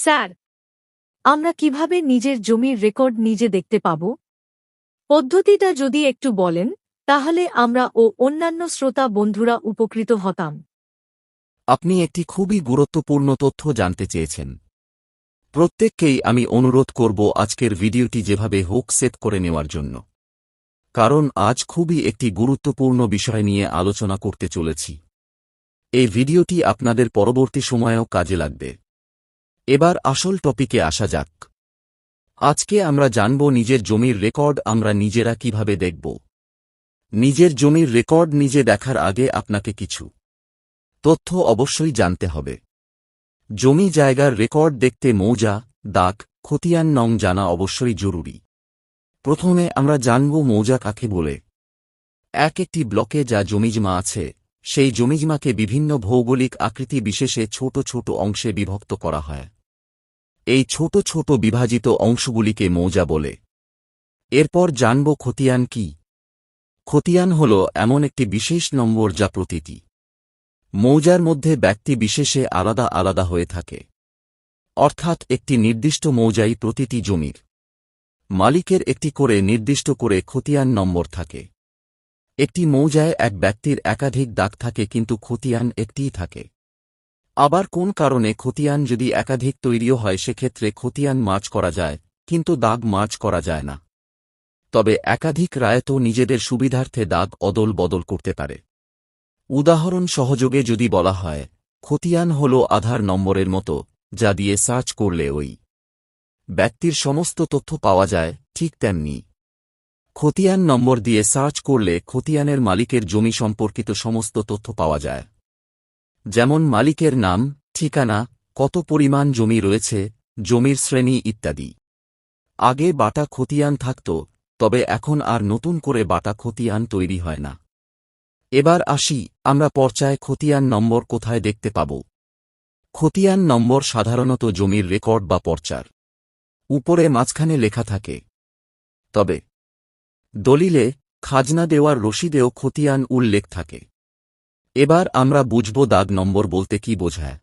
Sir, আমরা কীভাবে নিজের জমির রেকর্ড নিজে দেখতে পাব? পদ্ধতিটা যদি একটু বলেন, তাহলে আমরা ও অন্যান্য শ্রোতা বন্ধুরা উপকৃত হতাম। আপনি একটি খুবই গুরুত্বপূর্ণ তথ্য জানতে চেয়েছেন। প্রত্যেককেই আমি অনুরোধ করব আজকের ভিডিওটি যেভাবে হোক সেট করে নেওয়ার জন্য। কারণ আজ খুবই একটি গুরুত্বপূর্ণ বিষয় নিয়ে আলোচনা করতে চলেছি। এই ভিডিওটি আপনাদের পরবর্তী সময়েও কাজে লাগবে। এবার আসল টপিকে আসা যাক। আজকে আমরা জানব নিজের জমির রেকর্ড আমরা নিজেরা কীভাবে দেখব। নিজের জমির রেকর্ড নিজে দেখার আগে আপনাকে কিছু তথ্য অবশ্যই জানতে হবে। জমি জায়গার রেকর্ড দেখতে মৌজা, দাগ, খতিয়ান নং জানা অবশ্যই জরুরি। প্রথমে আমরা জানব মৌজা কাকে বলে। এক একটি ব্লকে যা জমিজমা আছে, সেই জমিজমাকে বিভিন্ন ভৌগোলিক আকৃতি বিশেষে ছোট ছোট অংশে বিভক্ত করা হয়। এই ছোট ছোট বিভাজিত অংশগুলিকে মৌজা বলে। এরপর জানব খতিয়ান কি। খতিয়ান হল এমন একটি বিশেষ নম্বর যা প্রতিটি মৌজার মধ্যে ব্যক্তি বিশেষে আলাদা আলাদা হয়ে থাকে। অর্থাৎ একটি নির্দিষ্ট মৌজাই প্রতিটি জমির মালিকের একটি করে নির্দিষ্ট করে খতিয়ান নম্বর থাকে। একটি মৌজায় এক ব্যক্তির একাধিক দাগ থাকে কিন্তু খতিয়ান একটিই থাকে। আবার কোন কারণে খতিয়ান যদি একাধিক তৈরিও হয়, সেক্ষেত্রে খতিয়ান মাছ করা যায়, কিন্তু দাগ মাছ করা যায় না। তবে একাধিক রায়ত নিজেদের সুবিধার্থে দাগ অদল বদল করতে পারে। উদাহরণ সহযোগে যদি বলা হয়, খতিয়ান হল আধার নম্বরের মতো, যা দিয়ে সার্চ করলে ওই ব্যক্তির সমস্ত তথ্য পাওয়া যায়, ঠিক তেমনি। খতিয়ান নম্বর দিয়ে সার্চ করলে খতিয়ানের মালিকের জমি সম্পর্কিত সমস্ত তথ্য পাওয়া যায়। যেমন মালিকের নাম, ঠিকানা, কত পরিমাণ জমি রয়েছে, জমির শ্রেণি ইত্যাদি। আগে বাটা খতিয়ান থাকত, তবে এখন আর নতুন করে বাটা খতিয়ান তৈরি হয় না। এবার আসি, আমরা পর্চায় খতিয়ান নম্বর কোথায় দেখতে পাব? খতিয়ান নম্বর সাধারণত জমির রেকর্ড বা পর্চার। উপরে মাঝখানে লেখা থাকে। তবে, দলিলে, খাজনা দেওয়ার রসিদেও খতিয়ান উল্লেখ থাকে। এবার আমরা বুঝব দাগ নম্বর বলতে কি বোঝায়।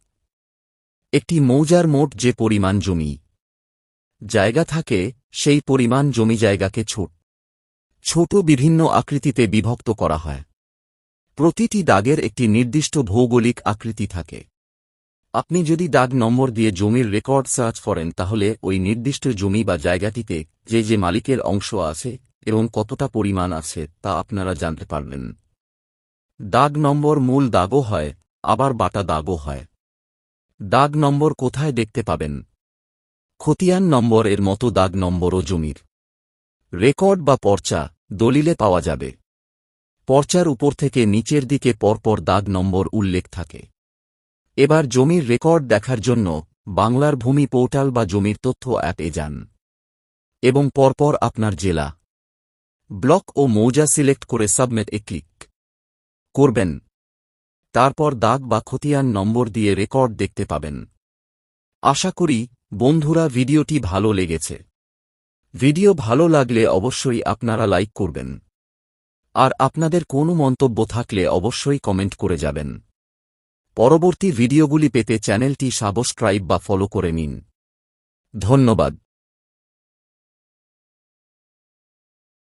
একটি মৌজার মোট যে পরিমাণ জমি জায়গা থাকে, সেই পরিমাণ জমি জায়গাকে ছোট ছোট বিভিন্ন আকৃতিতে বিভক্ত করা হয়। প্রতিটি দাগের একটি নির্দিষ্ট ভৌগোলিক আকৃতি থাকে। আপনি যদি দাগ নম্বর দিয়ে জমির রেকর্ড সার্চ করেন, তাহলে ওই নির্দিষ্ট জমি বা জায়গাটিতে যে যে মালিকের অংশ আছে এবং কতটা পরিমাণ আছে, তা আপনারা জানতে পারবেন। দাগ নম্বর মূল দাগও হয়, আবার বাটা দাগও হয়। দাগ নম্বর কোথায় দেখতে পাবেন? খতিয়ান নম্বর এর মতো দাগ নম্বরও জমির। রেকর্ড বা পর্চা দলিলে পাওয়া যাবে। পর্চার উপর থেকে নিচের দিকে পরপর দাগ নম্বর উল্লেখ থাকে। এবার জমির রেকর্ড দেখার জন্য বাংলার ভূমি পোর্টাল বা জমির তথ্য অ্যাপে যান। এবং পরপর আপনার জেলা। ব্লক ও মৌজা সিলেক্ট করে সাবমিট এ ক্লিক। করবেন। তারপর দাগ বা খতিয়ান নম্বর দিয়ে রেকর্ড দেখতে পাবেন। আশা করি, বন্ধুরা, ভিডিওটি ভালো লেগেছে। ভিডিও ভালো লাগলে অবশ্যই আপনারা লাইক করবেন। আর আপনাদের কোনো মন্তব্য থাকলে অবশ্যই কমেন্ট করে যাবেন। পরবর্তী ভিডিওগুলি পেতে চ্যানেলটি সাবস্ক্রাইব বা ফলো করে নিন। ধন্যবাদ।